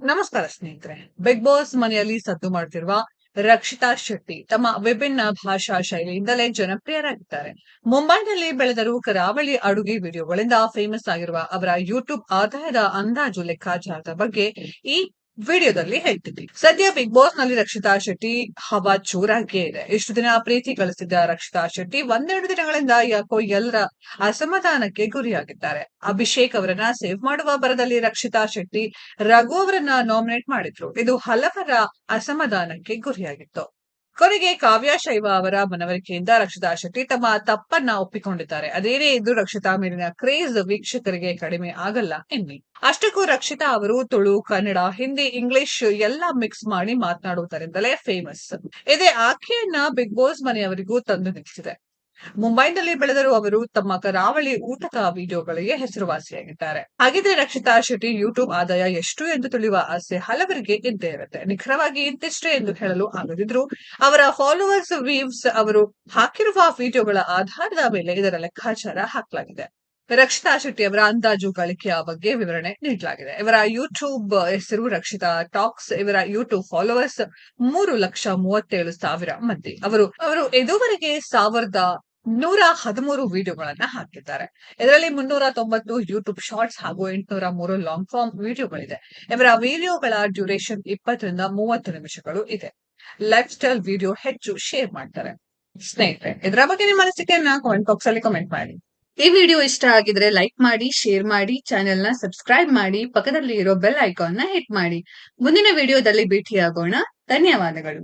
ನಮಸ್ಕಾರ ಸ್ನೇಹಿತರೆ. Big boss ಮನೆಯಲ್ಲಿ ಸದ್ದು ಮಾಡ್ತಿರುವ ರಕ್ಷಿತಾ ಶೆಟ್ಟಿ ತಮ್ಮ ವಿಭಿನ್ನ ಭಾಷಾ ಶೈಲಿಯಿಂದಲೇ ಜನಪ್ರಿಯರಾಗಿದ್ದಾರೆ. ಮುಂಬೈನಲ್ಲಿ ಬೆಳೆದರೂ ಕರಾವಳಿ ಅಡುಗೆ ವಿಡಿಯೋಗಳಿಂದ ಫೇಮಸ್ ಆಗಿರುವ ಅವರ ಯೂಟ್ಯೂಬ್ ಆದಾಯದ ಅಂದಾಜು ಲೆಕ್ಕಾಚಾರದ ಬಗ್ಗೆ ಈ ವಿಡಿಯೋದಲ್ಲಿ ಹೇಳ್ತಿದ್ವಿ. ಸದ್ಯ ಬಿಗ್ ಬಾಸ್ನಲ್ಲಿ ರಕ್ಷಿತಾ ಶೆಟ್ಟಿ ಹವಾ ಜೋರಾಗಿಯೇ ಇದೆ. ಇಷ್ಟು ದಿನ ಪ್ರೀತಿ ಗಳಿಸಿದ್ದ ರಕ್ಷಿತಾ ಶೆಟ್ಟಿ ಒಂದೆರಡು ದಿನಗಳಿಂದ ಯಾಕೋ ಎಲ್ಲರ ಅಸಮಾಧಾನಕ್ಕೆ ಗುರಿಯಾಗಿದ್ದಾರೆ. ಅಭಿಷೇಕ್ ಅವರನ್ನ ಸೇವ್ ಮಾಡುವ ಬರದಲ್ಲಿ ರಕ್ಷಿತಾ ಶೆಟ್ಟಿ ರಘು ಅವರನ್ನ ನಾಮಿನೇಟ್ ಮಾಡಿದ್ರು. ಇದು ಹಲವರ ಅಸಮಾಧಾನಕ್ಕೆ ಗುರಿಯಾಗಿತ್ತು. ಕೊನೆಗೆ ಕಾವ್ಯ ಶೈವ ಅವರ ಮನವರಿಕೆಯಿಂದ ರಕ್ಷಿತಾ ಶೆಟ್ಟಿ ತಮ್ಮ ತಪ್ಪನ್ನ ಒಪ್ಪಿಕೊಂಡಿದ್ದಾರೆ. ಅದೇನೇ ಇದ್ದು ರಕ್ಷಿತಾ ಮೇಲಿನ ಕ್ರೇಜ್ ವೀಕ್ಷಕರಿಗೆ ಕಡಿಮೆ ಆಗಲ್ಲ ಎನ್ನಿ. ಅಷ್ಟಕ್ಕೂ ರಕ್ಷಿತಾ ಅವರು ತುಳು, ಕನ್ನಡ, ಹಿಂದಿ, ಇಂಗ್ಲಿಷ್ ಎಲ್ಲ ಮಿಕ್ಸ್ ಮಾಡಿ ಮಾತನಾಡುವುದರಿಂದಲೇ ಫೇಮಸ್ ಇದೇ ಆಕೆಯನ್ನ ಬಿಗ್ ಬಾಸ್ ಮನೆಯವರಿಗೂ ತಂದು ನಿಲ್ಲಿಸಿದೆ. ಮುಂಬೈನಲ್ಲಿ ಬೆಳೆದರೂ ಅವರು ತಮ್ಮ ಕರಾವಳಿ ಊಟದ ವಿಡಿಯೋಗಳಿಗೆ ಹೆಸರುವಾಸಿಯಾಗಿದ್ದಾರೆ. ಹಾಗಿದ್ರೆ ರಕ್ಷಿತಾ ಶೆಟ್ಟಿ ಯೂಟ್ಯೂಬ್ ಆದಾಯ ಎಷ್ಟು ಎಂದು ತಿಳಿಯುವ ಆಸೆ ಹಲವರಿಗೆ ಇದ್ದೇ ಇರುತ್ತೆ. ನಿಖರವಾಗಿ ಇಂತಿಷ್ಟೇ ಎಂದು ಹೇಳಲು ಆಗದಿದ್ರು ಅವರ ಫಾಲೋವರ್ಸ್ ವೀವ್ಸ್ ಅವರು ಹಾಕಿರುವ ವಿಡಿಯೋಗಳ ಆಧಾರದ ಮೇಲೆ ಇದರ ಲೆಕ್ಕಾಚಾರ ಹಾಕಲಾಗಿದೆ. ರಕ್ಷಿತಾ ಶೆಟ್ಟಿ ಅವರ ಅಂದಾಜು ಗಳಿಕೆಯ ಬಗ್ಗೆ ವಿವರಣೆ ನೀಡಲಾಗಿದೆ. ಇವರ ಯೂಟ್ಯೂಬ್ ಹೆಸರು ರಕ್ಷಿತಾ ಟಾಕ್ಸ್ ಇವರ ಯೂಟ್ಯೂಬ್ ಫಾಲೋವರ್ಸ್ ಮೂರು ಲಕ್ಷ ಮೂವತ್ತೇಳು ಸಾವಿರ ಮಂದಿ. ಅವರು ಅವರು ಇದುವರೆಗೆ ಸಾವಿರದ ನೂರ ಹದಿಮೂರು ವಿಡಿಯೋಗಳನ್ನ ಹಾಕಿದ್ದಾರೆ. ಇದರಲ್ಲಿ ಮುನ್ನೂರ ತೊಂಬತ್ತು ಯೂಟ್ಯೂಬ್ ಶಾರ್ಟ್ಸ್ ಹಾಗೂ ಎಂಟುನೂರ ಮೂರು ಲಾಂಗ್ ಫಾರ್ಮ್ ವಿಡಿಯೋಗಳಿದೆ. ಇವರ ವಿಡಿಯೋಗಳ ಡ್ಯೂರೇಷನ್ ಇಪ್ಪತ್ತರಿಂದ ಮೂವತ್ತು ನಿಮಿಷಗಳು ಇದೆ. ಲೈಫ್ ಸ್ಟೈಲ್ ವಿಡಿಯೋ ಹೆಚ್ಚು ಶೇರ್ ಮಾಡ್ತಾರೆ. ಸ್ನೇಹಿತರೆ, ಇದರ ಬಗ್ಗೆ ನಿಮ್ಮ ಅನಿಸಿಕೆಯನ್ನ ಕಾಮೆಂಟ್ ಬಾಕ್ಸ್ ಅಲ್ಲಿ ಕಮೆಂಟ್ ಮಾಡಿ. ಈ ವಿಡಿಯೋ ಇಷ್ಟ ಆಗಿದ್ರೆ ಲೈಕ್ ಮಾಡಿ ಶೇರ್ ಮಾಡಿ ಚಾನೆಲ್ನ ಸಬ್ಸ್ಕ್ರೈಬ್ ಮಾಡಿ ಪಕ್ಕದಲ್ಲಿ ಇರೋ ಬೆಲ್ ಐಕಾನ್ನ ಹಿಟ್ ಮಾಡಿ. ಮುಂದಿನ ವಿಡಿಯೋದಲ್ಲಿ ಭೇಟಿಯಾಗೋಣ. ಧನ್ಯವಾದಗಳು.